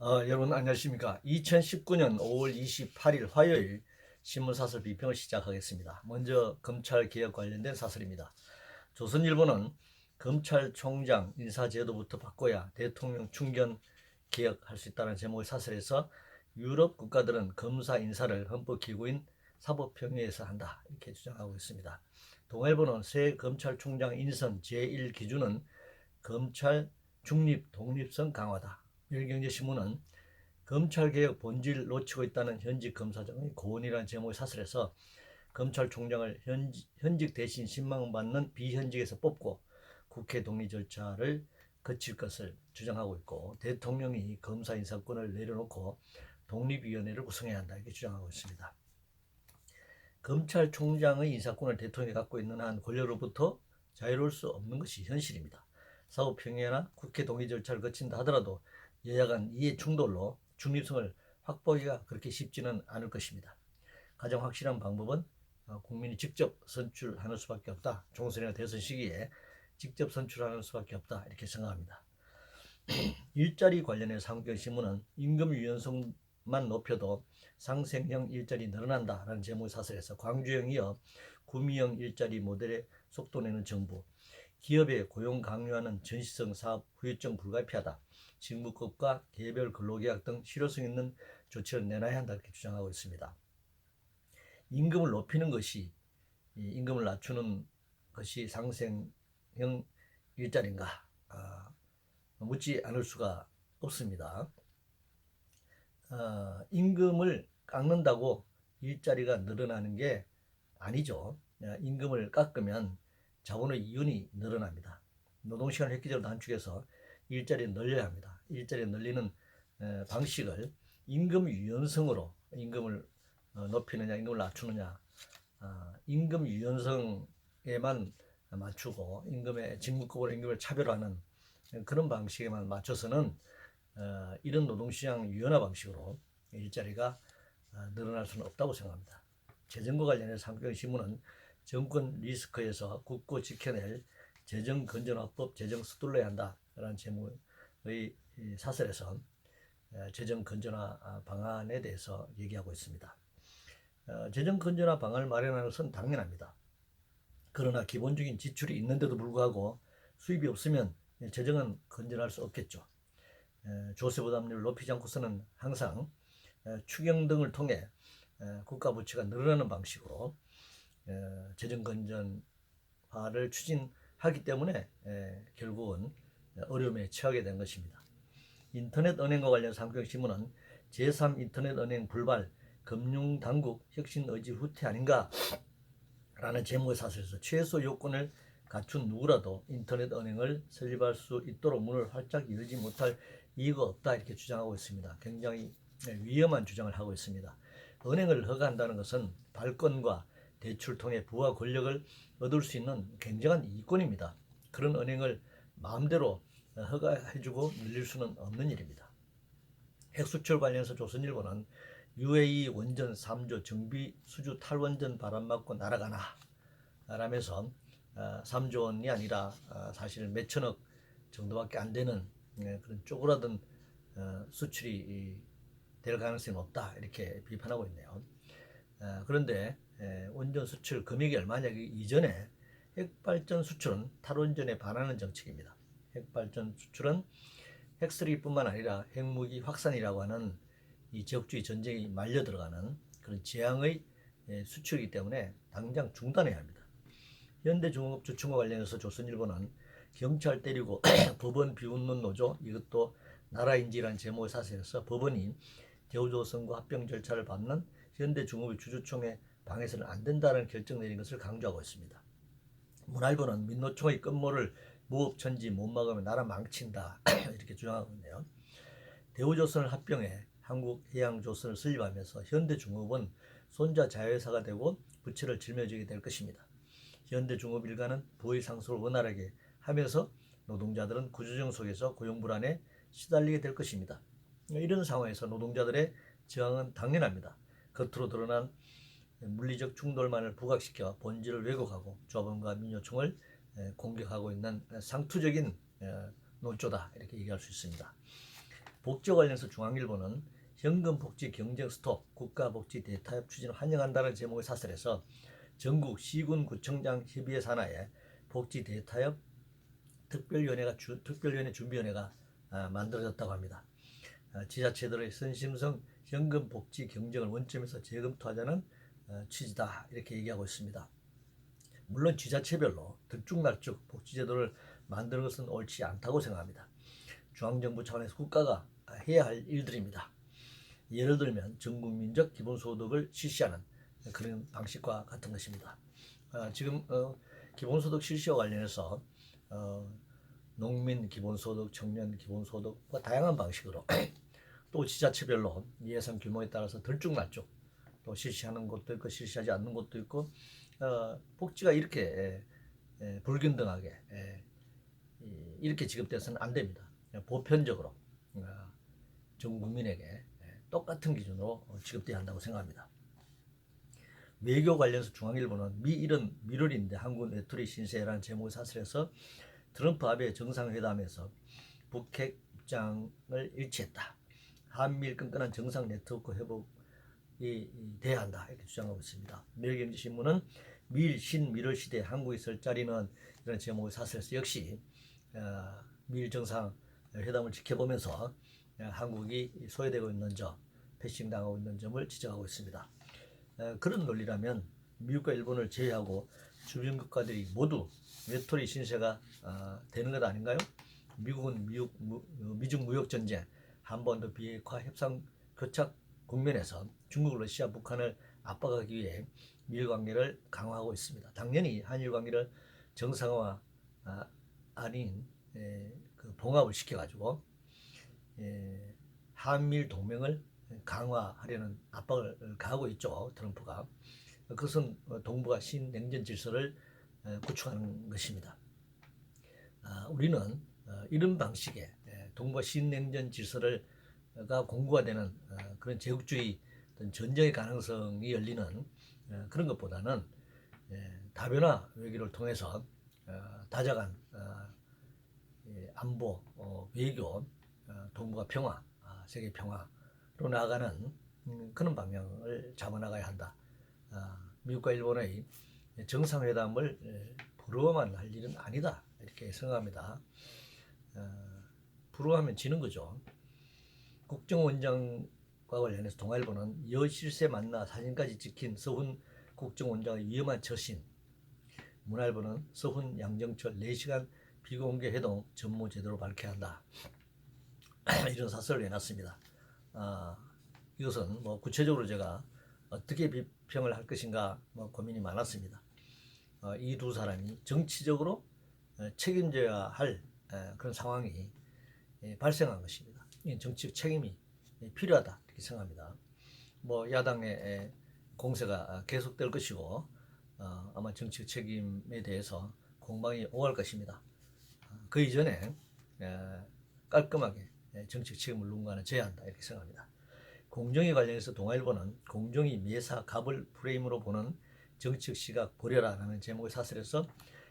어, 여러분 안녕하십니까. 2019년 5월 28일 화요일 신문사설 비평을 시작하겠습니다. 먼저 검찰 개혁 관련된 사설입니다. 조선일보는 검찰총장 인사제도부터 바꿔야 대통령 충견 개혁할 수 있다는 제목의 사설에서 유럽 국가들은 검사 인사를 헌법 기구인 사법평의에서 한다 이렇게 주장하고 있습니다. 동아일보는 새 검찰총장 인선 제1 기준은 검찰 중립 독립성 강화다. 열경제신문은 검찰개혁 본질 놓치고 있다는 현직 검사장의 고언이라는 제목의 사설에서 검찰총장을 현직, 현직 대신 신망받는 비현직에서 뽑고 국회 동의 절차를 거칠 것을 주장하고 있고 대통령이 검사 인사권을 내려놓고 독립위원회를 구성해야 한다 이렇게 주장하고 있습니다. 검찰총장의 인사권을 대통령이 갖고 있는 한 권력으로부터 자유로울 수 없는 것이 현실입니다. 사법평의나 국회 동의 절차를 거친다 하더라도 여야 간 이해 충돌로 중립성을 확보하기가 그렇게 쉽지는 않을 것입니다. 가장 확실한 방법은 어, 국민이 직접 선출하는 수밖에 없다. 총선이나 대선 시기에 직접 선출하는 수밖에 없다. 이렇게 생각합니다. 일자리 관련해 상경신문은 임금 유연성만 높여도 상생형 일자리 늘어난다라는 제목의 사설에서 광주형 이어 구미형 일자리 모델에 속도 내는 정부, 기업의 고용 강요하는 전시성 사업 후유증 불가피하다. 직무급과 개별 근로계약 등 실효성 있는 조치를 내놔야 한다 이렇게 주장하고 있습니다. 임금을 높이는 것이 이 임금을 낮추는 것이 상생형 일자리인가 아, 묻지 않을 수가 없습니다. 어, 임금을 깎는다고 일자리가 늘어나는 게 아니죠. 아, 임금을 깎으면 자본의 이윤이 늘어납니다. 노동시간을 획기적으로 단축해서 일자리를 늘려야 합니다. 일자리를 늘리는 에, 방식을 임금 유연성으로 임금을 어, 높이느냐, 임금을 낮추느냐, 아, 임금 유연성에만 맞추고 임금의 직무급으로 임금을 차별하는 그런 방식에만 맞춰서는 어, 이런 노동시장 유연화 방식으로 일자리가 어, 늘어날 수는 없다고 생각합니다. 재정과 관련해서 상경신문은 정권 리스크에서 굳고 지켜낼 재정 건전화법 재정 서둘러야 한다라는 제목의 사설에서 어, 재정 건전화 방안에 대해서 얘기하고 있습니다. 어, 재정 건전화 방안을 마련하는 것은 당연합니다. 그러나 기본적인 지출이 있는데도 불구하고 수입이 없으면 재정은 건전할 수 없겠죠. 에, 조세 부담률을 높이지 않고서는 항상 에, 추경 등을 통해 에, 국가 부채가 늘어나는 방식으로 에, 재정 건전화를 추진하기 때문에 에, 결국은 어려움에 처하게 된 것입니다. 인터넷 은행과 관련 상경신문은 제3 인터넷 은행 불발 금융당국 혁신 의지 후퇴 아닌가 라는 제목의 사설에서 최소 요건을 갖춘 누구라도 인터넷 은행을 설립할 수 있도록 문을 활짝 열지 못할 이유가 없다 이렇게 주장하고 있습니다. 굉장히 위험한 주장을 하고 있습니다. 은행을 허가한다는 것은 발권과 대출 통해 부와 권력을 얻을 수 있는 굉장한 이권입니다. 그런 은행을 마음대로 허가해주고 늘릴 수는 없는 일입니다. 핵수출 관련해서 조선일보는 UAE 원전 3조 정비 수주 탈원전 바람 맞고 날아가나 라면서 3조 원이 아니라 어, 사실 몇천억 정도밖에 안 되는 예, 그런 쪼그라든 어, 수출이 될 가능성이 높다 이렇게 비판하고 있네요. 어, 그런데 예, 원전 수출 금액이 얼마냐 이전에 핵발전 수출은 탈원전에 반하는 정책입니다. 핵발전 수출은 핵쓰리뿐만 아니라 핵무기 확산이라고 하는 이 지역주의 전쟁이 말려 들어가는 그런 재앙의 예, 수출이기 때문에 당장 중단해야 합니다. 현대중공업주총과 관련해서 조선일보는 경찰 때리고 법원 비웃는 노조 이것도 나라인지라는 제목의 사설에서 법원이 대우조선과 합병 절차를 밟는 현대중공업 주주총회 방해서는 안 된다는 결정 내린 것을 강조하고 있습니다. 문화일보는 민노총의 끝모를 무업천지 못 막으면 나라 망친다 이렇게 주장하고 있네요. 대우조선을 합병해 한국해양조선을 설립하면서 현대중업은 손자 자회사가 되고 부채를 짊어지게 될 것입니다. 현대중업 일가는 부의 상승을 원활하게 하면서 노동자들은 구조정 속에서 고용 불안에 시달리게 될 것입니다. 이런 상황에서 노동자들의 저항은 당연합니다. 겉으로 드러난 물리적 충돌만을 부각시켜 본질을 왜곡하고 조합원과 민요총을 공격하고 있는 상투적인 논조다 이렇게 얘기할 수 있습니다. 복지와 관련해서 중앙일보는 현금 복지 경쟁 스톱 국가 복지 대타협 추진을 환영한다는 제목의 사설에서 전국 시군 구청장 협의회 산하에 복지 대타협 특별위원회가 주, 특별위원회 준비위원회가 아, 만들어졌다고 합니다. 아, 지자체들의 선심성 현금 복지 경쟁을 원점에서 재검토하자는 어, 취지다 이렇게 얘기하고 있습니다. 물론 지자체별로 들쭉날쭉 복지제도를 만드는 것은 옳지 않다고 생각합니다. 중앙정부 차원에서 국가가 해야 할 일들입니다. 예를 들면 전국민적 기본소득을 실시하는 그런 방식과 같은 것입니다. 어, 지금 어, 기본소득 실시와 관련해서 어, 농민 기본소득, 청년 기본소득 뭐 다양한 방식으로 또 지자체별로 예산 규모에 따라서 들쭉날쭉 또 실시하는 곳도 있고 실시하지 않는 곳도 있고 어, 복지가 이렇게 에, 에, 불균등하게 에, 이, 이렇게 지급돼서는 안 됩니다. 보편적으로 어, 전 국민에게 에, 똑같은 기준으로 어, 지급돼야 한다고 생각합니다. 외교 관련해서 중앙일보는 미 이런 미룰인데 한국 외톨이 신세라는 제목의 사설에서 트럼프 아베 정상회담에서 북핵 입장을 일치했다. 한미일 끈끈한 정상 네트워크 회복 이 돼야 한다 이렇게 주장하고 있습니다. 매일경제신문은 미일 신미를 시대 한국이 설 자리는 이런 제목의 사설에서 역시 어, 미일 정상 회담을 지켜보면서 어, 한국이 소외되고 있는 점, 패싱 당하고 있는 점을 지적하고 있습니다. 어, 그런 논리라면 미국과 일본을 제외하고 주변 국가들이 모두 외톨이 신세가 어, 되는 것 아닌가요? 미국은 미국, 무, 미중 무역 전쟁, 한반도 비핵화 협상 교착 국면에서 중국, 러시아, 북한을 압박하기 위해 미일 관계를 강화하고 있습니다. 당연히 한일 관계를 정상화 아, 아닌 에, 그 봉합을 시켜가지고 에, 한미일 동맹을 강화하려는 압박을 가하고 있죠 트럼프가 그것은 동북아 신냉전 질서를 에, 구축하는 것입니다. 아, 우리는 어, 이런 방식의 에, 동북아 신냉전 질서를 가 공고가 되는 어, 그런 제국주의 전쟁의 가능성이 열리는 어, 그런 것보다는 에, 다변화 외교를 통해서 어, 다자간 어, 예, 안보, 어, 외교, 어, 동북아 평화, 아, 세계 평화로 나아가는 음, 그런 방향을 잡아나가야 한다. 아, 미국과 일본의 정상회담을 에, 부러워만 할 일은 아니다 이렇게 생각합니다. 어, 부러워하면 지는 거죠. 국정원장과 관련해서 동아일보는 여실세 만나 사진까지 찍힌 서훈 국정원장의 위험한 처신. 문화일보는 서훈 양정철 4시간 비공개 회동 전무 제대로 밝혀야 한다. 이런 사설을 내놨습니다. 아, 이것은 뭐 구체적으로 제가 어떻게 비평을 할 것인가 뭐 고민이 많았습니다. 어, 이두 사람이 정치적으로 어, 책임져야 할 에, 그런 상황이 예, 발생한 것입니다. 이 정치적 책임이 예, 필요하다 이렇게 생각합니다. 뭐 야당의 에, 공세가 계속될 것이고 어, 아마 정치적 책임에 대해서 공방이 오갈 것입니다. 어, 그 이전에 에, 깔끔하게 에, 정치적 책임을 누군가는 져야 한다 이렇게 생각합니다. 공정위 관련해서 동아일보는 공정위 매사 갑을 프레임으로 보는 정치적 시각 버려라 라는 제목의 사설에서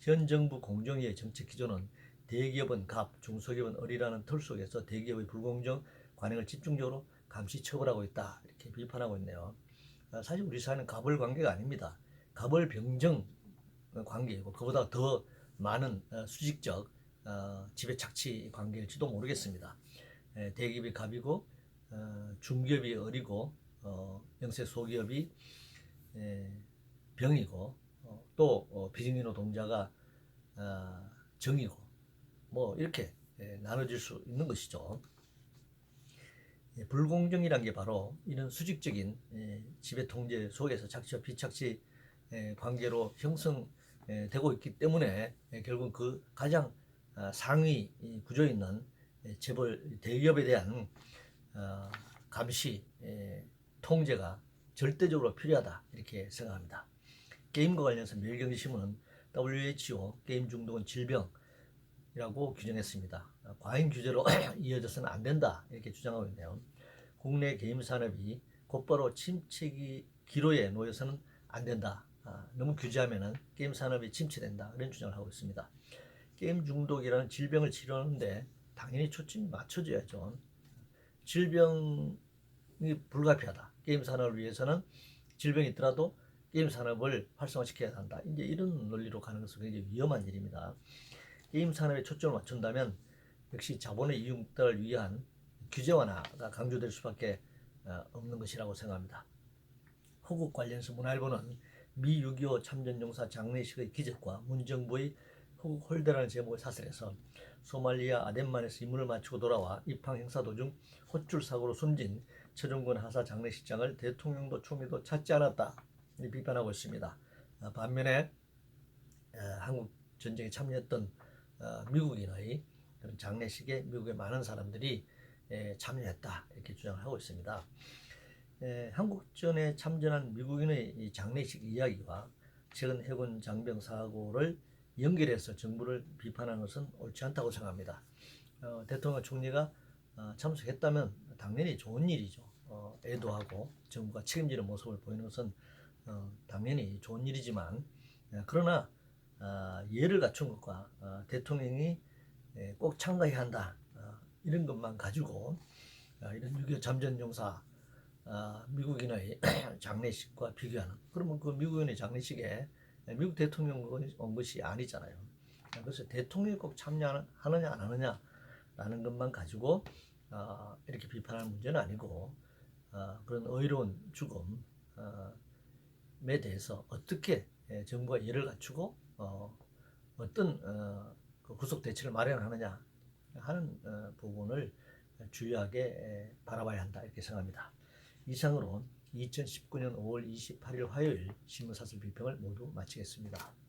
현 정부 공정위의 정책 기조는 대기업은 갑, 중소기업은 을이라는 틀 속에서 대기업의 불공정 관행을 집중적으로 감시 처벌하고 있다 이렇게 비판하고 있네요. 아, 사실 우리 사회는 갑을 관계가 아닙니다. 갑을 병정 관계이고 그보다 더 많은 어, 수직적 어, 지배 착취 관계일지도 모르겠습니다. 에, 대기업이 갑이고 어, 중기업이 을이고 어, 영세 소기업이 에, 병이고 어, 또 어, 비정규 노동자가 어, 정이고 뭐 이렇게 예, 나눠질 수 있는 것이죠. 예, 불공정이란 게 바로 이런 수직적인 예, 지배 통제 속에서 착취와 비착취 예, 관계로 형성되고 있기 때문에 예, 결국 그 가장 아, 상위 이 구조에 있는 예, 재벌 대기업에 대한 어, 감시 예, 통제가 절대적으로 필요하다 이렇게 생각합니다. 게임과 관련해서 매일경제신문은 WHO 게임 중독은 질병 이라고 규정했습니다. 아, 과잉 규제로 이어져서는 안 된다 이렇게 주장하고 있네요. 국내 게임 산업이 곧바로 침체기 기로에 놓여서는 안 된다. 아, 너무 규제하면은 게임 산업이 침체된다 이런 주장을 하고 있습니다. 게임 중독이라는 질병을 치료하는데 당연히 초점이 맞춰져야죠. 질병이 불가피하다. 게임 산업을 위해서는 질병이 있더라도 게임 산업을 활성화시켜야 한다. 이제 이런 논리로 가는 것은 굉장히 위험한 일입니다. 게임 산업에 초점을 맞춘다면 역시 자본의 이용을 위한 규제 완화가 강조될 수밖에 어, 없는 것이라고 생각합니다. 호국 관련해서 문화일보는 미 6.25 참전용사 장례식의 기적과 문정부의 호국 홀대라는 제목을 사설해서 소말리아 아덴만에서 임무를 마치고 돌아와 입항 행사 도중 호출 사고로 숨진 최종권 하사 장례식장을 대통령도 총리도 찾지 않았다 이 비판하고 있습니다. 어, 반면에 어, 한국 전쟁에 참여했던 어, 미국인의 그런 장례식에 미국의 많은 사람들이 에, 참여했다 이렇게 주장을 하고 있습니다. 에, 한국전에 참전한 미국인의 이 장례식 이야기와 최근 해군 장병 사고를 연결해서 정부를 비판하는 것은 옳지 않다고 생각합니다. 어, 대통령 총리가 어, 참석했다면 당연히 좋은 일이죠. 어, 애도하고 정부가 책임지는 모습을 보이는 것은 어, 당연히 좋은 일이지만 에, 그러나 아, 예를 갖춘 것과 어, 대통령이 에, 꼭 참가해야 한다 어, 이런 것만 가지고 어, 이런 6.25 잠전용사 아, 미국인의 장례식과 비교하는 그러면 그 미국인의 장례식에 미국 대통령 온 것이 아니잖아요. 그래서 대통령이 꼭 참여하느냐 안 하느냐라는 것만 가지고 어, 이렇게 비판하는 문제는 아니고 어, 그런 의로운 죽음에 대해서 어떻게 예, 정부가 예를 갖추고 어, 어떤 어, 그 구속 대책을 마련하느냐 하는 어, 부분을 주요하게 에, 바라봐야 한다 이렇게 생각합니다. 이상으로 2019년 5월 28일 화요일 신문사설 비평을 모두 마치겠습니다.